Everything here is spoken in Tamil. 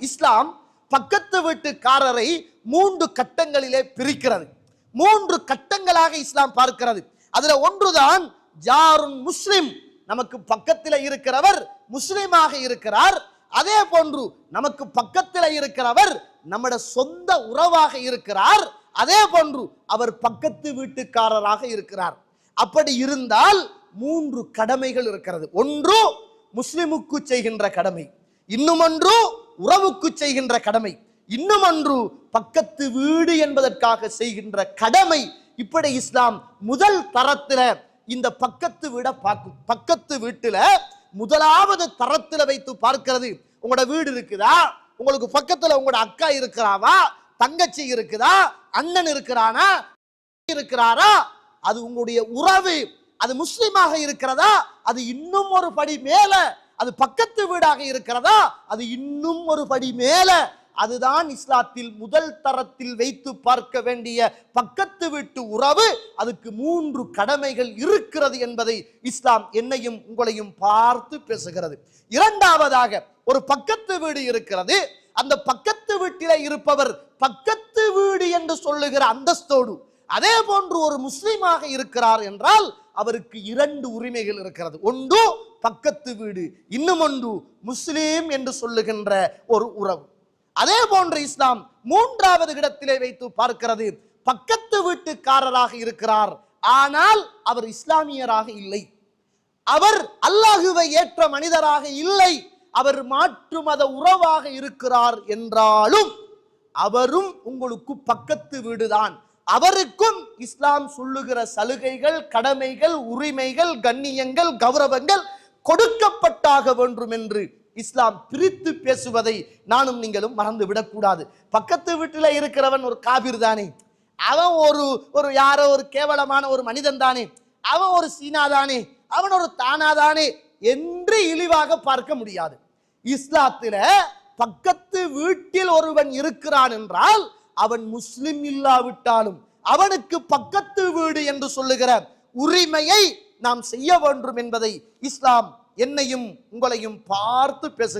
இஸ்லாம் பக்கத்து வீட்டுக்காரரை மூன்று கட்டங்களிலே பிரிக்கிறது. மூன்று கட்டங்களாக இஸ்லாம் பார்க்கிறது. அதுல ஒன்றுதான் ஜாருன் முஸ்லிம் நமக்கு பக்கத்தில் இருக்கிறவர் முஸ்லிமாக இருக்கிறார். அதே போன்று நமக்கு பக்கத்தில் இருக்கிறவர் நம்மட சொந்த உறவாக இருக்கிறார். அதே போன்று அவர் பக்கத்து வீட்டுக்காரராக இருக்கிறார். அப்படி இருந்தால் மூன்று கடமைகள் இருக்கிறது. ஒன்று முஸ்லிமுக்கு செய்கின்ற கடமை. இன்னும் ஒன்று உறவுக்கு செய்கின்ற கடமை. இன்னும் ஒன்று பக்கத்து வீடு என்பதற்காக செய்கின்ற கடமை. இப்படி இஸ்லாம் முதல் தரத்துல இந்த பக்கத்து வீட பார்க்கும். பக்கத்து வீட்டுல முதலாவது தரத்துல வைத்து பார்க்கிறது. உங்களோட வீடு இருக்குதா? உங்களுக்கு பக்கத்துல உங்களோட அக்கா இருக்கிறாவா? தங்கச்சி இருக்குதா? அண்ணன் இருக்கிறானா? இருக்கிறாரா? அது உங்களுடைய உறவு. அது முஸ்லீமாக இருக்கிறதா? அது இன்னும் ஒரு படி மேல அது பக்கத்து வீடாக இருக்கிறதா? அது இன்னும் ஒரு படி மேல. அதுதான் இஸ்லாத்தில் முதல் தரத்தில் வைத்து பார்க்க வேண்டிய பக்கத்து வீட்டு உறவு. அதுக்கு மூன்று கடமைகள் இருக்கிறது என்பதை இஸ்லாம் என்னையும் உங்களையும் பார்த்து பேசுகிறது. இரண்டாவதாக ஒரு பக்கத்து வீடு இருக்கிறது. அந்த பக்கத்து வீட்டில இருப்பவர் பக்கத்து வீடு என்று சொல்லுகிற அந்தஸ்தோடு அதே போன்று ஒரு முஸ்லீமாக இருக்கிறார் என்றால் அவருக்கு இரண்டு உரிமைகள் இருக்கிறது. ஒன்று பக்கத்து வீடு இன்னும் ஒன்று முஸ்லீம் என்று சொல்லுகின்ற ஒரு உறவு. அதே போன்று இஸ்லாம் மூன்றாவது இடத்திலே வைத்து பார்க்கிறது. பக்கத்து வீட்டுக்காரராக இருக்கிறார். ஆனால் அவர் இஸ்லாமியராக இல்லை. அவர் அல்லாஹுவை ஏற்ற மனிதராக இல்லை. அவர் மாற்று மத உறவாக இருக்கிறார் என்றாலும் அவரும் உங்களுக்கு பக்கத்து வீடுதான். அவருக்கும் இஸ்லாம் சொல்லுகிற சலுகைகள் கடமைகள் உரிமைகள் கண்ணியங்கள் கௌரவங்கள் கொடுக்கப்பட்டாக வேண்டும் என்று இஸ்லாம் பிரித்து பேசுவதை நானும் நீங்களும் மறந்து விடக்கூடாது. பக்கத்து வீட்டில் இருக்கிறவன் ஒரு காபிர் தானே. அவன் ஒரு ஒரு யாரோ ஒரு கேவலமான ஒரு மனிதன் தானே. அவன் ஒரு சீனா தானே. அவன் ஒரு தானா தானே என்று இழிவாக பார்க்க முடியாது. இஸ்லாத்தில பக்கத்து வீட்டில் ஒருவன் இருக்கிறான் என்றால் அவன் முஸ்லிம் இல்லாவிட்டாலும் அவனுக்கு பக்கத்து வீடு என்று சொல்லுகிற உரிமையை நாம் செய்ய வேண்டும் என்பதை இஸ்லாம் என்னையும் உங்களையும் பார்த்து பேசு